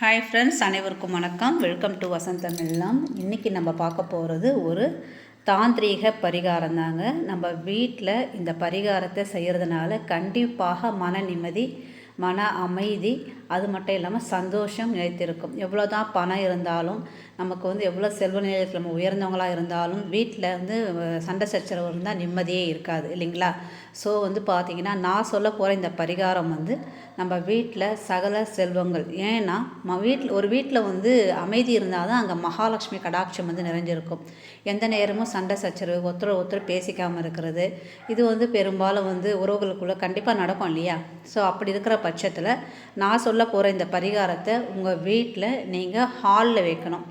Hi friends அனைவருக்கும் வணக்கம். Welcome to வசந்தம் எல்லாம் இன்றைக்கி நம்ம பார்க்க போகிறது ஒரு தாந்திரீக பரிகாரம் தாங்க. நம்ம வீட்டில் இந்த பரிகாரத்தை செய்கிறதுனால கண்டிப்பாக மன நிம்மதி மன அமைதி அது மட்டும் இல்லாமல் சந்தோஷம் நிலைத்திருக்கும். எவ்வளோ தான் பணம் இருந்தாலும் நமக்கு வந்து எவ்வளோ செல்வ நிலையத்தில் நம்ம உயர்ந்தவங்களாக இருந்தாலும் வீட்டில் வந்து சண்டை சச்சரவு இருந்தால் நிம்மதியே இருக்காது இல்லைங்களா? ஸோ வந்து பார்த்திங்கன்னா நான் சொல்ல போகிற இந்த பரிகாரம் வந்து நம்ம வீட்டில் சகல செல்வங்கள். ஏன்னா ம வீட்டில் ஒரு வீட்டில் வந்து அமைதி இருந்தால் தான் அங்கே மகாலட்சுமி கடாட்சம் வந்து நிறைஞ்சிருக்கும். எந்த நேரமும் சண்டை சச்சரவு ஒருத்தர் ஒருத்தர் பேசிக்காமல் இருக்கிறது. இது வந்து பெரும்பாலும் வந்து உறவுகளுக்குள்ளே கண்டிப்பாக நடக்கும் இல்லையா? ஸோ அப்படி இருக்கிற பட்சத்தில் நான் சொல்ல போகிற இந்த பரிகாரத்தை உங்கள் வீட்டில் நீங்கள் ஹாலில் வைக்கணும்.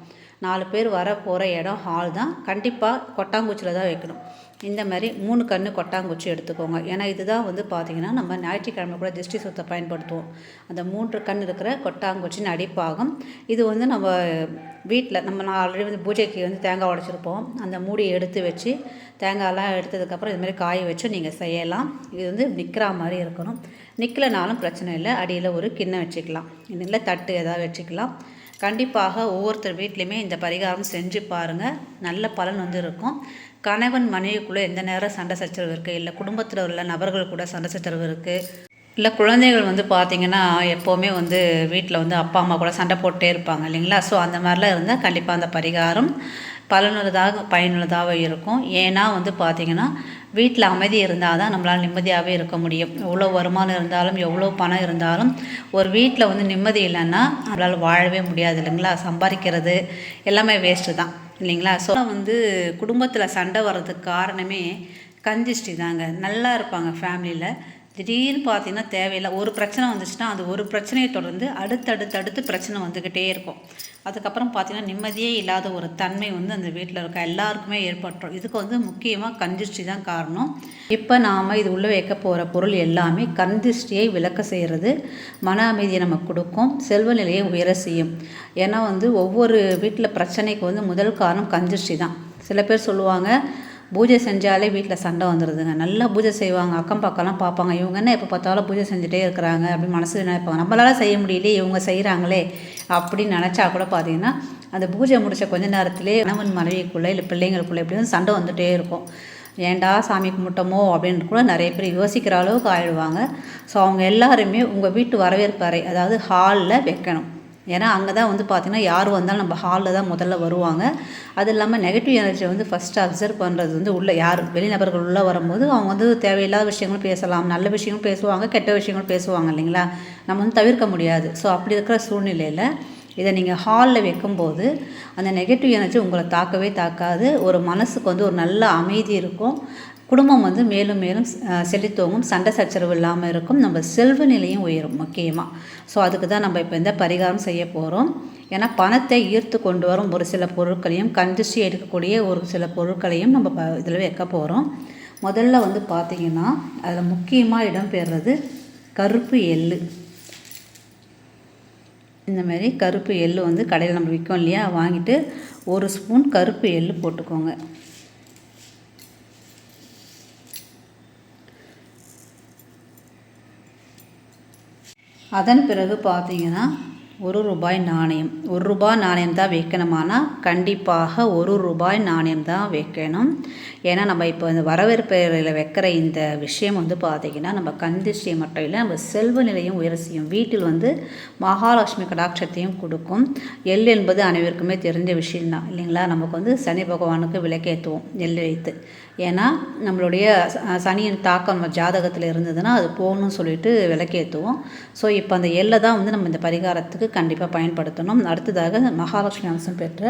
நாலு பேர் வர போகிற இடம் ஹால் தான். கண்டிப்பாக கொட்டாங்குச்சியில் தான் வைக்கணும். இந்த மாதிரி மூணு கன்று கொட்டாங்குச்சி எடுத்துக்கோங்க. ஏன்னா இதுதான் வந்து பார்த்திங்கன்னா நம்ம ஞாயிற்றுக்கிழமை கூட திருஷ்டி சுத்த பயன்படுத்துவோம். அந்த மூன்று கண் இருக்கிற கொட்டாங்குச்சின்னு அடிப்பாகும். இது வந்து நம்ம வீட்டில் நம்ம நான் ஆல்ரெடி வந்து பூஜைக்கு வந்து தேங்காய் உடைச்சிருப்போம். அந்த மூடியை எடுத்து வச்சு தேங்காயெல்லாம் எடுத்ததுக்கப்புறம் இது மாதிரி காய வச்சு நீங்கள் செய்யலாம். இது வந்து நிற்கிற மாதிரி இருக்கணும். நிற்கலனாலும் பிரச்சனை இல்லை. அடியில் ஒரு கிண்ணம் வச்சுக்கலாம். இல்லை தட்டு ஏதாவது வச்சுக்கலாம். கண்டிப்பாக ஒவ்வொருத்தர் வீட்லேயுமே இந்த பரிகாரம் செஞ்சு பாருங்கள் நல்ல பலன் வந்து இருக்கும். கணவன் மனைவிக்குள்ளே எந்த நேரம் சண்டை சச்சரவு இருக்குது இல்லை குடும்பத்தில் உள்ள நபர்கள் கூட சண்டை சச்சரவு இருக்குது இல்லை குழந்தைகள் வந்து பார்த்திங்கன்னா எப்போவுமே வந்து வீட்டில் வந்து அப்பா அம்மா கூட சண்டை போட்டே இருப்பாங்க இல்லைங்களா? ஸோ அந்த மாதிரிலாம் இருந்தால் கண்டிப்பாக அந்த பரிகாரம் பலனுள்ளதாக பயனுள்ளதாக இருக்கும். ஏன்னா வந்து பார்த்திங்கன்னா வீட்டில் அமைதி இருந்தால் தான் நம்மளால் நிம்மதியாகவே இருக்க முடியும். எவ்வளோ வருமானம் இருந்தாலும் எவ்வளோ பணம் இருந்தாலும் ஒரு வீட்டில் வந்து நிம்மதி இல்லைன்னா நம்மளால் வாழவே முடியாது இல்லைங்களா? சம்பாதிக்கிறது எல்லாமே வேஸ்ட்டு தான். இல்லைங்களா? ஸோ வந்து குடும்பத்தில் சண்டை வர்றதுக்கு காரணமே கஞ்சிஷ்டி தாங்க நல்லா இருப்பாங்க ஃபேமிலியில் திடீர்னு பார்த்தீங்கன்னா தேவையில்லை. ஒரு பிரச்சனை வந்துச்சுன்னா அது ஒரு பிரச்சனையை தொடர்ந்து அடுத்தடுத்து அடுத்து பிரச்சனை வந்துக்கிட்டே இருக்கும். அதுக்கப்புறம் பார்த்தீங்கன்னா நிம்மதியே இல்லாத ஒரு தன்மை வந்து அந்த வீட்டில் இருக்க? எல்லாருக்குமே ஏற்பட்டுரும். இதுக்கு வந்து முக்கியமாக கந்திஷ்டி தான் காரணம். இப்போ நாம் இது உள்ளே வைக்க போகிற பொருள் எல்லாமே கந்திஷ்டியை விளக்க செய்கிறது மன அமைதியை நமக்கு கொடுக்கும் செல்வ நிலையை உயர செய்யும். ஏன்னா வந்து ஒவ்வொரு வீட்டில் பிரச்சனைக்கு வந்து முதல் காரணம் கந்திஷ்டி தான். சில பேர் சொல்லுவாங்க பூஜை செஞ்சாலே வீட்டில் சண்டை வந்துடுதுங்க நல்லா பூஜை செய்வாங்க. அக்கம் பக்கம்லாம் பார்ப்பாங்க. இவங்க என்ன எப்போ பார்த்தாலும் பூஜை செஞ்சுட்டே இருக்கிறாங்க அப்படின்னு மனசு நினைப்பாங்க. நம்மளால் செய்ய முடியலையே இவங்க செய்கிறாங்களே அப்படின்னு நினச்சா கூட பார்த்தீங்கன்னா அந்த பூஜை முடித்த கொஞ்ச நேரத்திலே கணவன் மனைவிக்குள்ளே இல்லை பிள்ளைங்களுக்குள்ளே எப்படியும் சண்டை வந்துகிட்டே இருக்கும். ஏன்டா சாமி கும்பிட்டோமோ அப்படின்னு கூட நிறைய பேர் யோசிக்கிற அளவுக்கு ஆயிடுவாங்க. ஸோ அவங்க எல்லாருமே உங்கள் வீட்டு வரவேற்பு அறை அதாவது ஹாலில் வைக்கணும். ஏன்னா அங்கே தான் வந்து பார்த்திங்கன்னா யார் வந்தாலும் நம்ம ஹாலில் தான் முதல்ல வருவாங்க. அது இல்லாமல் நெகட்டிவ் எனர்ஜியை வந்து ஃபஸ்ட்டு அப்சர்வ் பண்ணுறது வந்து உள்ள யார்? வெளிநபர்கள் உள்ளே வரும்போது அவங்க வந்து தேவையில்லாத விஷயங்களும் பேசலாம். நல்ல விஷயங்களும் பேசுவாங்க கெட்ட விஷயங்களும் பேசுவாங்க இல்லைங்களா? நம்ம வந்து தவிர்க்க முடியாது. ஸோ அப்படி இருக்கிற சூழ்நிலையில் இதை நீங்கள் ஹாலில் வைக்கும்போது அந்த நெகட்டிவ் எனர்ஜி உங்களை தாக்கவே தாக்காது. ஒரு மனசுக்கு வந்து ஒரு நல்ல அமைதி இருக்கும். குடும்பம் வந்து மேலும் மேலும் செழித்தோங்கும் சண்டை சச்சரவு இல்லாமல் இருக்கும். நம்ம செல்வ நிலையும் உயரும் முக்கியமாக ஸோ அதுக்கு தான் நம்ம இப்போ இந்த பரிகாரம் செய்ய போகிறோம் ஏன்னா பணத்தை ஈர்த்து கொண்டு வரும் ஒரு சில பொருட்களையும் கண்டிச்சு எடுக்கக்கூடிய ஒரு சில பொருட்களையும் நம்ம ப இதில் வைக்க போகிறோம் முதல்ல வந்து பார்த்திங்கன்னா அதில் முக்கியமாக இடம்பெறுறது கருப்பு எள்ளு. இந்த மாதிரி கருப்பு எள்ளு வந்து கடையில் நம்ம விற்கும் இல்லையா? வாங்கிட்டு ஒரு ஸ்பூன் கருப்பு எள்ளு போட்டுக்கோங்க. அதன் பிறகு பார்த்தீங்கன்னா ஒரு ரூபாய் நாணயம். ஒரு ரூபாய் நாணயம் தான் வைக்கணுமானா கண்டிப்பாக ஒரு ரூபாய் நாணயம் தான் வைக்கணும். ஏன்னா நம்ம இப்போ இந்த வரவேற்பறையில் வைக்கிற இந்த விஷயம் வந்து பார்த்திங்கன்னா நம்ம கந்திஷ்டியை மட்டும் இல்லை நம்ம செல்வ நிலையும் உயர செய்யும். வீட்டில் வந்து மகாலட்சுமி கடாட்சத்தையும் கொடுக்கும். எள் என்பது அனைவருக்குமே தெரிஞ்ச விஷயம்தான். இல்லைங்களா? நமக்கு வந்து சனி பகவானுக்கு விளக்கேற்றுவோம் எள் வைத்து. ஏன்னா நம்மளுடைய சனியின் தாக்கம் நம்ம ஜாதகத்தில் இருந்ததுன்னா அது போகணும்னு சொல்லிட்டு விளக்கேற்றுவோம் ஸோ இப்போ அந்த எல்லை தான் வந்து நம்ம இந்த பரிகாரத்துக்கு கண்டிப்பாக பயன்படுத்தணும். அடுத்ததாக மகாலட்சுமி அம்சம் பெற்ற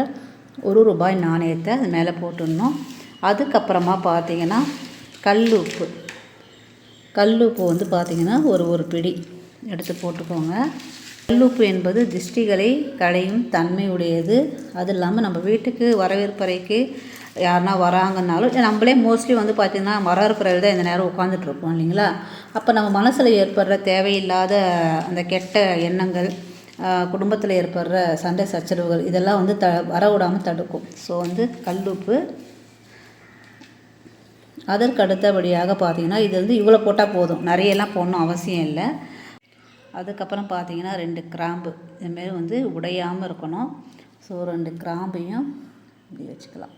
ஒரு ரூபாய் நாணயத்தை அது மேலே போட்டுடணும். அதுக்கப்புறமா பார்த்தீங்கன்னா கல்லுப்பு. கல்லுப்பு வந்து பார்த்திங்கன்னா ஒரு ஒரு பிடி எடுத்து போட்டுக்கோங்க. கல்லுப்பு என்பது திஷ்டிகளை களையும் தன்மை உடையது அது இல்லாமல் நம்ம வீட்டுக்கு வரவேற்பறைக்கு யாருனா வராங்கன்னாலும் நம்மளே மோஸ்ட்லி வந்து பார்த்திங்கன்னா வரவேற்பறையில் தான் இந்த நேரம் உட்காந்துட்ருப்போம் இல்லைங்களா? அப்போ நம்ம மனசில் ஏற்படுற தேவையில்லாத அந்த கெட்ட எண்ணங்கள் குடும்பத்தில் ஏற்படுற சண்டை சச்சரவுகள் இதெல்லாம் வந்து த வர விடாமல் தடுக்கும். ஸோ வந்து கல்லுப்பு. அதற்கு அடுத்தபடியாக பார்த்தீங்கன்னா இது வந்து இவ்வளோ போட்டால் போதும். நிறையெல்லாம் போடணும் அவசியம் இல்லை. அதுக்கப்புறம் பார்த்தீங்கன்னா ரெண்டு கிராம்பு. இதுமாரி வந்து உடையாமல் இருக்கணும். ஸோ ரெண்டு கிராம்பையும் இப்படி வச்சுக்கலாம்.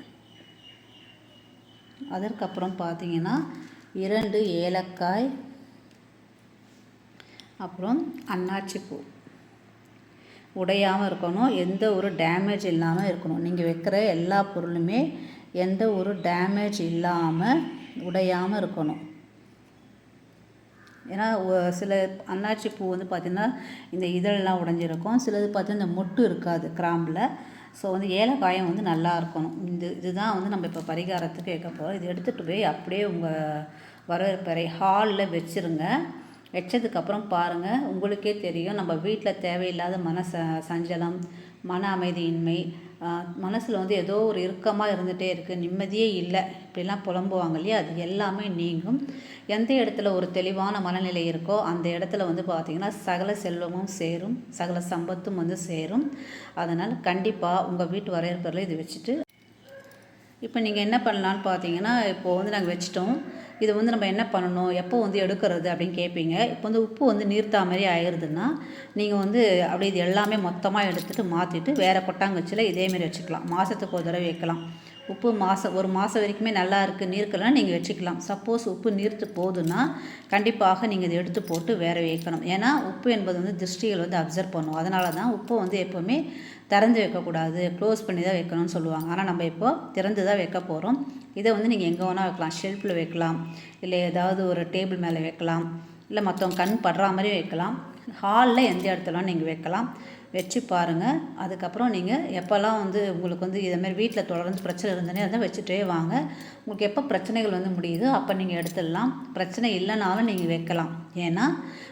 அதற்கப்புறம் பார்த்தீங்கன்னா இரண்டு ஏலக்காய். அப்புறம் அன்னாச்சி பூ. உடையாமல் இருக்கணும் எந்த ஒரு டேமேஜ் இல்லாமல் இருக்கணும். நீங்கள் வைக்கிற எல்லா பொருளுமே எந்த ஒரு டேமேஜ் இல்லாமல் உடையாமல் இருக்கணும். ஏன்னா சில அன்னாச்சி பூ வந்து பார்த்திங்கன்னா இந்த இதழெலாம் உடைஞ்சிருக்கும். சிலது பார்த்தீங்கன்னா இந்த மொட்டு இருக்காது கிராம்பில். ஸோ வந்து ஏலக்காயம் வந்து நல்லா இருக்கணும். இந்த இதுதான் வந்து நம்ம இப்போ பரிகாரத்துக்கு வைக்க போகிறோம் இது எடுத்துகிட்டு போய் அப்படியே உங்கள் வரவேற்பறை ஹாலில் வச்சுருங்க. வச்சதுக்கப்புறம் பாருங்கள் உங்களுக்கே தெரியும். நம்ம வீட்டில் தேவையில்லாத மன ச சஞ்சலம் மன அமைதியின்மை மனசில் வந்து ஏதோ ஒரு இறுக்கமாக இருந்துகிட்டே இருக்குது நிம்மதியே இல்லை. இப்படிலாம் புலம்புவாங்க இல்லையா? அது எல்லாமே நீங்கும். எந்த இடத்துல ஒரு தெளிவான மனநிலை இருக்கோ அந்த இடத்துல வந்து பார்த்திங்கன்னா சகல செல்வமும் சேரும். சகல சம்பத்தும் வந்து சேரும். அதனால் கண்டிப்பாக உங்கள் வீட்டு வரையறுப்பில் இது வச்சுட்டு இப்போ நீங்கள் என்ன பண்ணலான்னு பார்த்தீங்கன்னா இப்போது வந்து நாங்கள் வச்சிட்டோம். இதை வந்து நம்ம என்ன பண்ணணும்? எப்போ வந்து எடுக்கிறது? அப்படின்னு கேட்பீங்க இப்போ வந்து உப்பு வந்து நீர்த்தா மாதிரி ஆயிடுதுன்னா நீங்கள் வந்து அப்படியே இது எல்லாமே மொத்தமாக எடுத்துகிட்டு மாற்றிட்டு வேறு கொட்டாங்கச்சியில் இதேமாரி வச்சுக்கலாம். மாதத்துக்கு ஒரு தடவை வைக்கலாம். உப்பு மாதம் ஒரு மாதம் வரைக்குமே நல்லா இருக்குது நீர்க்கலாம் நீங்கள் வச்சுக்கலாம். சப்போஸ் உப்பு நீர்த்து போகுதுன்னா கண்டிப்பாக நீங்கள் இதை எடுத்து போட்டு வேற வைக்கணும். ஏன்னா உப்பு என்பது வந்து திருஷ்டிகள் வந்து அப்சர்வ் பண்ணும். அதனால தான் உப்பை வந்து எப்போவுமே திறந்து வைக்கக்கூடாது. க்ளோஸ் பண்ணி தான் வைக்கணும்னு சொல்லுவாங்க. ஆனால் நம்ம இப்போது திறந்து தான் வைக்க போகிறோம் இதை வந்து நீங்கள் எங்கே வேணால் வைக்கலாம். ஷெல்ஃபில் வைக்கலாம். இல்லை ஏதாவது ஒரு டேபிள் மேலே வைக்கலாம். இல்லை மற்றவங்க கண் படுற மாதிரி வைக்கலாம். ஹாலில் எந்த இடத்துலாம் நீங்கள் வைக்கலாம். வச்சு பாருங்கள் அதுக்கப்புறம் நீங்கள் எப்போல்லாம் வந்து உங்களுக்கு வந்து இதேமாரி வீட்டில் தொடர்ந்து பிரச்சனை இருந்தனே அதை வச்சுட்டே வாங்க. உங்களுக்கு எப்போ பிரச்சனைகள் வந்து முடியுதோ அப்போ நீங்கள் எடுத்துடலாம். பிரச்சனை இல்லைனாலும் நீங்கள் வைக்கலாம். ஏன்னா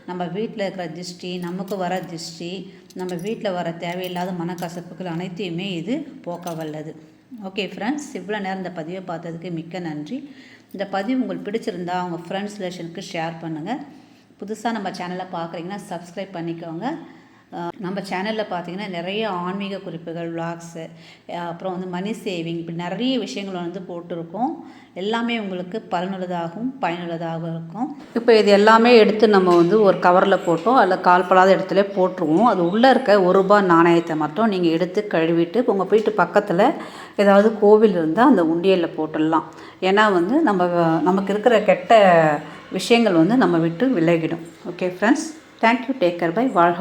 நம்ம வீட்டில் இருக்கிற திருஷ்டி நமக்கு வர திருஷ்டி நம்ம வீட்டில் வர தேவையில்லாத மனக்கசப்புகள் அனைத்தையுமே இது போக்க வல்லது. ஓகே ஃப்ரெண்ட்ஸ் இவ்வளோ நேரம் இந்த பதிவை பார்த்ததுக்கு மிக்க நன்றி. இந்த பதிவு உங்களுக்கு பிடிச்சிருந்தா உங்கள் ஃப்ரெண்ட்ஸ் ரிலேஷனுக்கு ஷேர் பண்ணுங்கள் புதுசாக நம்ம சேனலை பார்க்குறீங்கன்னா சப்ஸ்கிரைப் பண்ணிக்கோங்க. நம்ம சேனலில் பார்த்தீங்கன்னா நிறைய ஆன்மீக குறிப்புகள் விளாக்ஸு அப்புறம் வந்து மணி சேவிங் இப்படி நிறைய விஷயங்கள் வந்து போட்டிருக்கோம். எல்லாமே உங்களுக்கு பலனுள்ளதாகவும் பயனுள்ளதாகவும் இருக்கும். இப்போ இது எல்லாமே எடுத்து நம்ம வந்து ஒரு கவரில் போட்டோம் அதில் கால்படாத இடத்துல போட்டுருவோம். அது உள்ளே இருக்க ஒரு ரூபாய் நாணயத்தை மட்டும் நீங்கள் எடுத்து கழுவிட்டு உங்கள் வீட்டு பக்கத்தில் ஏதாவது கோவில் இருந்தால் அந்த உண்டியலில் போட்டுடலாம். ஏன்னா வந்து நம்ம நமக்கு இருக்கிற கெட்ட விஷயங்கள் வந்து நம்ம விட்டு விலகிடும். Okay friends thank you take care bye வாழ்க